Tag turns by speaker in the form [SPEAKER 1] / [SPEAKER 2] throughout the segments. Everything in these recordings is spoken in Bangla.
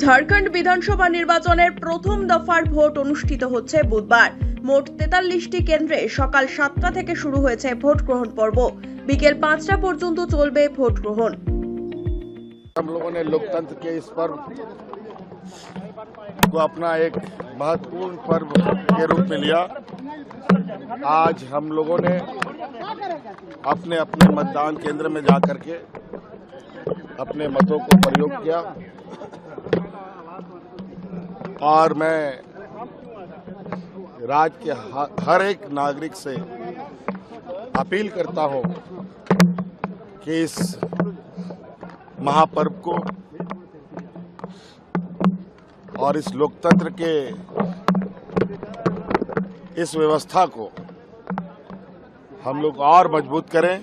[SPEAKER 1] ঝাড়খণ্ড বিধানসভা নির্বাচনের প্রথম দফার ভোট অনুষ্ঠিত হচ্ছে বুধবার মোট তেতাল্লিশটি কেন্দ্রে সকাল সাতটা থেকে শুরু হয়েছে ভোট গ্রহণ পর্ব বিকেল পাঁচটা পর্যন্ত চলবে ভোট গ্রহণ
[SPEAKER 2] हम लोगों ने लोकतंत्र के इस पर्व को अपना एक महत्वपूर्ण पर्व के रूप में लिया आज हम लोगों ने अपने अपने मतदान केंद्र में जाकर के अपने मतों को प्रयोग किया और मैं राज्य के हर एक नागरिक से अपील करता हूँ कि इस महापर्व को और इस लोकतंत्र के इस व्यवस्था को हम लोग और मज़बूत करें।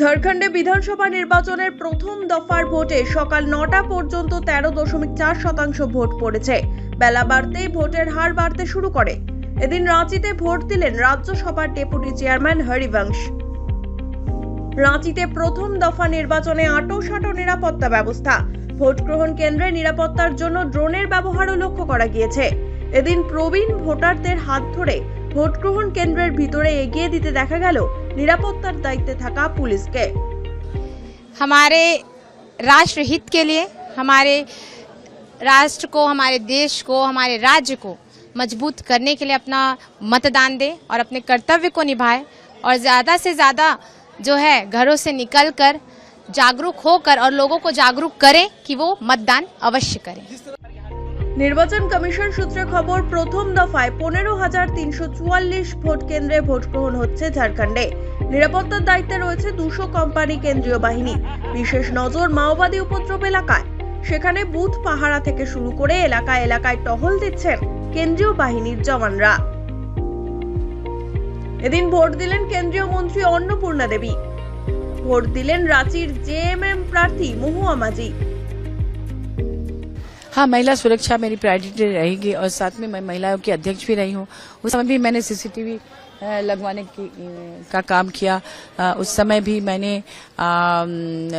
[SPEAKER 1] ঝাড়খণ্ডে বিধানসভা নির্বাচনের প্রথম দফার ভোটে সকাল নটা পর্যন্ত তেরো দশমিক চার শতাংশ ভোট পড়েছে। বেলা বাড়তেই ভোটের হার বাড়তে শুরু করে। এদিন রাঁচিতে ভোট দিলেন রাজ্যসভার ডেপুটি চেয়ারম্যান হরিবংশ। রাঁচিতে প্রথম দফা নির্বাচনে আটোসাটো নিরাপত্তা ব্যবস্থা। ভোট গ্রহণ কেন্দ্রে নিরাপত্তার জন্য ড্রোনের ব্যবহারও লক্ষ্য করা গিয়েছে। এদিন প্রবীণ ভোটারদের হাত ধরে ভোট গ্রহণ কেন্দ্রের ভিতরে এগিয়ে দিতে দেখা গেল নিরাপত্তার দায়িত্বে থাকা পুলিশকে
[SPEAKER 3] हमारे राष्ट्र हित के लिए हमारे राष्ट्र को हमारे देश को हमारे राज्य को मजबूत करने के लिए अपना मतदान दें और अपने कर्तव्य को निभाएं और ज़्यादा से ज़्यादा जो है घरों से निकल कर जागरूक होकर और लोगों को जागरूक करें कि वो मतदान अवश्य करें
[SPEAKER 1] নির্বাচন কমিশন সূত্রে খবর, প্রথম দফায় পনেরো হাজার তিনশো চুয়াল্লিশ ভোট কেন্দ্রে ভোট গ্রহণ হচ্ছে ঝাড়খণ্ডে। নিরাপত্তার দায়িত্বে রয়েছে দুশো কোম্পানি কেন্দ্রীয় বাহিনী, বিশেষ নজর মাওবাদী উপদ্রব এলাকায়। সেখানে বুথ পাহারা থেকে শুরু করে এলাকায় এলাকায় টহল দিচ্ছেন কেন্দ্রীয় বাহিনীর জওয়ানরা। এদিন ভোট দিলেন কেন্দ্রীয় মন্ত্রী অন্নপূর্ণা দেবী। ভোট দিলেন রাঁচির জেএমএম প্রার্থী মহুয়া মাঝি।
[SPEAKER 4] हाँ महिला सुरक्षा मेरी प्रायोरिटी रहेगी और साथ में मैं महिलाओं की अध्यक्ष भी रही हूँ। उस समय भी मैंने सीसीटीवी लगवाने की का काम किया। उस समय भी मैंने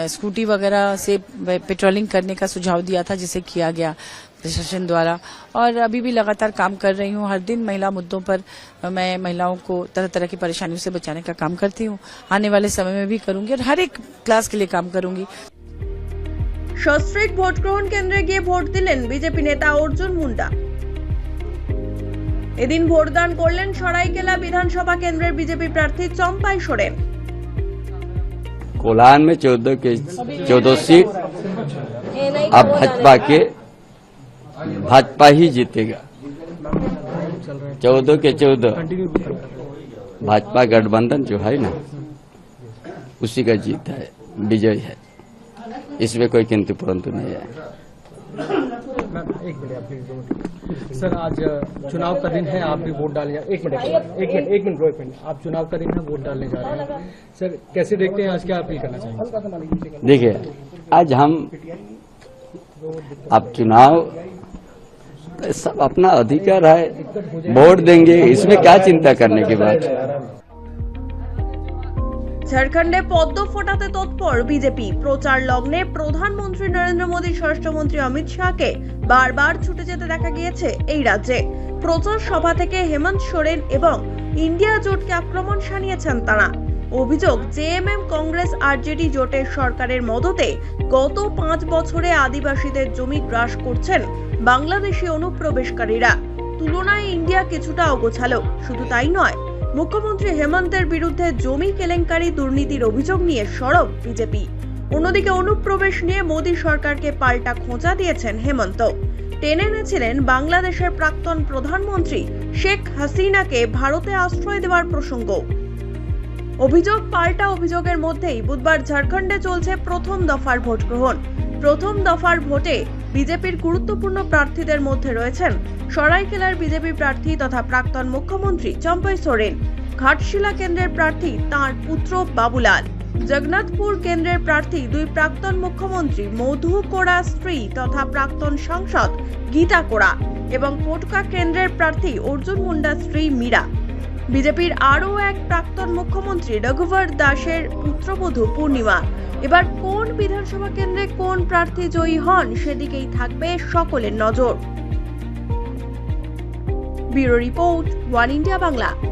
[SPEAKER 4] स्कूटी वगैरह से पेट्रोलिंग करने का सुझाव दिया था, जिसे किया गया प्रशासन द्वारा। और अभी भी लगातार काम कर रही हूँ। हर दिन महिला मुद्दों पर मैं महिलाओं को तरह तरह की परेशानियों से बचाने का काम करती हूँ। आने वाले समय में भी करूँगी और हर एक क्लास के लिए काम करूँगी।
[SPEAKER 1] সস্ত্রীক ভোট গ্রহণ কেন্দ্রে গিয়ে ভোট দিলেন বিজেপি নেতা অর্জুন মুন্ডা এদিন ভোটদান করলেন সরাইকেলা বিধানসভা কেন্দ্রের বিজেপি প্রার্থী চম্পাই সোরেন
[SPEAKER 5] कोलान में चौदह के चौदह सीट अब भाजपा के भाजपा ही जीतेगा चौदह के चौदह भाजपा गठबंधन जो है ना उसी का जीत है विजय है इसमें कोई किंतु परंतु नहीं है।
[SPEAKER 6] एक मिनट सर आज चुनाव का दिन है आप भी वोट डालने जा एक मिनट एक मिनट एक मिनट एक मिनट आप चुनाव का दिन है वोट डालने जा रहे हैं। सर कैसे देखते हैं आज क्या अपील करना चाहेंगे?
[SPEAKER 5] देखिए आज हम आप चुनाव सब अपना अधिकार है वोट देंगे इसमें क्या चिंता करने की बात?
[SPEAKER 1] ঝাড়খণ্ডে পদ্ম ফোটাতে তৎপর বিজেপি। প্রচার লগ্নে প্রধানমন্ত্রী নরেন্দ্র মোদী, স্বরাষ্ট্রমন্ত্রী অমিত শাহকে বারবার ছুটে যেতে দেখা গিয়েছে এই রাজ্যে। প্রচার সভা থেকে হেমন্ত সোরেন এবং ইন্ডিয়া জোটকে আক্রমণ সানিয়েছেন তারা। অভিযোগ জেএমএম কংগ্রেস আরজেডি জোটের সরকারের মদতে গত পাঁচ বছরে আদিবাসীদের জমি গ্রাস করছেন বাংলাদেশি অনুপ্রবেশকারীরা। তুলনায় ইন্ডিয়া কিছুটা অগোছালো, শুধু তাই নয় মুখ্যমন্ত্রী হেমন্তের বিরুদ্ধে জমি কেলেঙ্কারি দুর্নীতির অভিযোগ নিয়ে সরব বিজেপি। অন্যদিকে অনুপ্রবেশ নিয়ে মোদী সরকারকে পাল্টা খোঁচা দিয়েছেন হেমন্ত। টেনে এনেছিলেন বাংলাদেশের প্রাক্তন প্রধানমন্ত্রী শেখ হাসিনাকে ভারতে আশ্রয় দেওয়ার প্রসঙ্গ। অভিযোগ পাল্টা অভিযোগের মধ্যেই বুধবার ঝাড়খণ্ডে চলছে প্রথম দফার ভোট গ্রহণ প্রথম দফার ভোটে বিজেপির গুরুত্বপূর্ণ প্রার্থীদের মধ্যে রয়েছেন সরাইকেলার বিজেপি প্রার্থী তথা প্রাক্তন মুখ্যমন্ত্রী চম্পই সোরেন, ঘাটশিলা কেন্দ্রের প্রার্থী তাঁর পুত্র বাবুলাল, জগন্নাথপুর কেন্দ্রের প্রার্থী দুই প্রাক্তন মুখ্যমন্ত্রী মধু কোড়া স্ত্রী তথা প্রাক্তন সাংসদ গীতা কোড়া এবং কোটকা কেন্দ্রের প্রার্থী অর্জুন মুন্ডা স্ত্রী মীরা। বিজেপির আরও এক প্রাক্তন মুখ্যমন্ত্রী রঘুবর দাসের পুত্রবধূ পূর্ণিমা এবার কোন বিধানসভা কেন্দ্রে কোন প্রার্থী জয়ী হন সেদিকেই থাকবে সকলের নজর। Bureau report, One India Bangla.